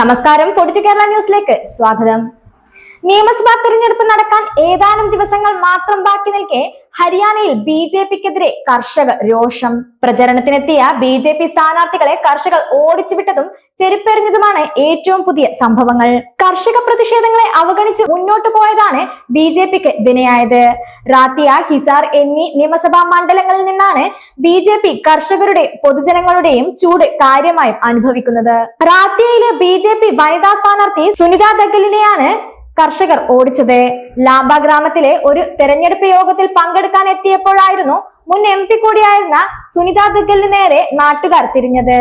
നമസ്കാരം. കേരള ന്യൂസിലേക്ക് സ്വാഗതം. നിയമസഭാ തെരഞ്ഞെടുപ്പ് ഏതാനും ദിവസങ്ങൾ മാത്രം ബാക്കി നിൽക്കെ ഹരിയാനയിൽ ബി ജെ പിക്കെതിരെ കർഷക രോഷം. പ്രചരണത്തിനെത്തിയ ബി ജെ പി സ്ഥാനാർത്ഥികളെ കർഷകർ ഓടിച്ചുവിട്ടതും ചെരുപ്പെറിഞ്ഞതുമാണ് ഏറ്റവും പുതിയ സംഭവങ്ങൾ. കർഷക പ്രതിഷേധങ്ങളെ അവഗണിച്ച് മുന്നോട്ടു പോയതാണ് ബി ജെ പിക്ക് വിനയായത്. റാത്തിയ ഹിസാർ എന്നീ നിയമസഭാ മണ്ഡലങ്ങളിൽ നിന്നാണ് ബി ജെ പി കർഷകരുടെ പൊതുജനങ്ങളുടെയും ചൂട് കാര്യമായും അനുഭവിക്കുന്നത്. റാത്തിയയിലെ ബി ജെ പി വനിതാ സ്ഥാനാർത്ഥി സുനിത ദഗലിനെയാണ് കർഷകർ ഓടിച്ചത്. ലാംബ ഗ്രാമത്തിലെ ഒരു തെരഞ്ഞെടുപ്പ് യോഗത്തിൽ പങ്കെടുക്കാൻ എത്തിയപ്പോഴായിരുന്നു മുൻ എം പി കൂടിയായിരുന്ന സുനിത ദുഗലിന് നേരെ നാട്ടുകാർ തിരിഞ്ഞത്.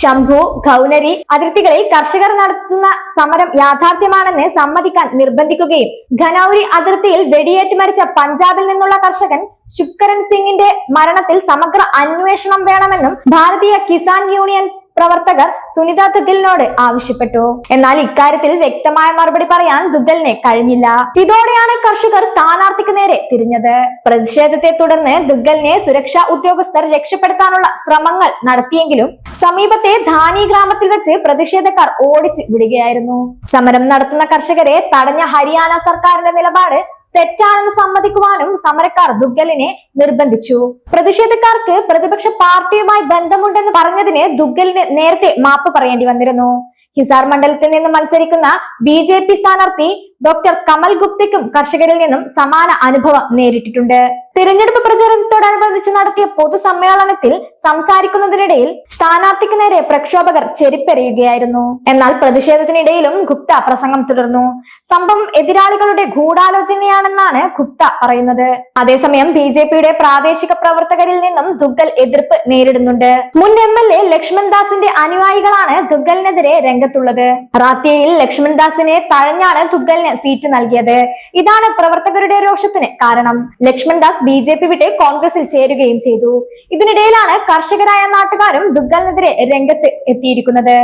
ശംഭു ഗൗനരി അതിർത്തികളിൽ കർഷകർ നടത്തുന്ന സമരം യാഥാർത്ഥ്യമാണെന്ന് സമ്മതിക്കാൻ നിർബന്ധിക്കുകയും ഖനൌരി അതിർത്തിയിൽ വെടിയേറ്റ് മരിച്ച പഞ്ചാബിൽ നിന്നുള്ള കർഷകൻ ശുക്കരൻ സിംഗിന്റെ മരണത്തിൽ സമഗ്ര അന്വേഷണം വേണമെന്നും ഭാരതീയ കിസാൻ യൂണിയൻ പ്രവർത്തകർ സുനിത ദുഗലിനോട് ആവശ്യപ്പെട്ടു. എന്നാൽ ഇക്കാര്യത്തിൽ വ്യക്തമായ മറുപടി പറയാൻ ദുഗലിനെ കഴിഞ്ഞില്ല. ഇതോടെയാണ് കർഷകർ സ്ഥാനാർത്ഥിക്ക് നേരെ തിരിഞ്ഞത്. പ്രതിഷേധത്തെ തുടർന്ന് ദുഗലിനെ സുരക്ഷാ ഉദ്യോഗസ്ഥർ രക്ഷപ്പെടുത്താനുള്ള ശ്രമങ്ങൾ നടത്തിയെങ്കിലും സമീപത്തെ ധാനി ഗ്രാമത്തിൽ വെച്ച് പ്രതിഷേധക്കാർ ഓടിച്ചു വിടുകയായിരുന്നു. സമരം നടത്തുന്ന കർഷകരെ തടഞ്ഞ ഹരിയാന സർക്കാരിന്റെ നിലപാട് തെറ്റാണെന്ന് സമ്മതിക്കുവാനും സമരക്കാർ ദുഗ്ഗലിനെ നിർബന്ധിച്ചു. പ്രതിഷേധക്കാർക്ക് പ്രതിപക്ഷ പാർട്ടിയുമായി ബന്ധമുണ്ടെന്ന് പറഞ്ഞതിന് ദുഗ്ഗലിന് നേരത്തെ മാപ്പ് പറയേണ്ടി വന്നിരുന്നു. ഹിസാർ മണ്ഡലത്തിൽ നിന്ന് മത്സരിക്കുന്ന ബി സ്ഥാനാർത്ഥി ഡോക്ടർ കമൽ ഗുപ്തയ്ക്കും കർഷകരിൽ നിന്നും സമാന അനുഭവം നേരിട്ടിട്ടുണ്ട്. തിരഞ്ഞെടുപ്പ് പ്രചാരണത്തോടനുബന്ധിച്ച് നടത്തിയ പൊതുസമ്മേളനത്തിൽ സംസാരിക്കുന്നതിനിടയിൽ സ്ഥാനാർത്ഥിക്ക് നേരെ പ്രക്ഷോഭകർ ചെരിപ്പെറിയുകയായിരുന്നു. എന്നാൽ പ്രതിഷേധത്തിനിടയിലും ഗുപ്ത പ്രസംഗം തുടർന്നു. സംഭവം എതിരാളികളുടെ ഗൂഢാലോചനയാണെന്നാണ് ഗുപ്ത പറയുന്നത്. അതേസമയം ബി ജെ പിയുടെ പ്രാദേശിക പ്രവർത്തകരിൽ നിന്നും ദുഗ്ഗൽ എതിർപ്പ് നേരിടുന്നുണ്ട്. മുൻ എം എൽ എ ലക്ഷ്മൺ ദാസിന്റെ അനുയായികളാണ് ദുഗ്ഗലിനെതിരെ രംഗത്തുള്ളത്. റാത്തിയയിൽ ലക്ഷ്മൺ ദാസിനെ തഴഞ്ഞാണ് ദുഗ്ഗലിന് സീറ്റ് നൽകിയത്. ഇതാണ് പ്രവർത്തകരുടെ രോഷത്തിന് കാരണം. Lakshman Das B J P വിട്ട് കോൺഗ്രസിൽ ചേരുകയും ചെയ്തു. ഇതിനിടയിലാണ് കർഷകരായ നാട്ടുകാരും ദുഗ്ഗലിനെതിരെ രംഗത്ത് എത്തിയിരിക്കുന്നത്.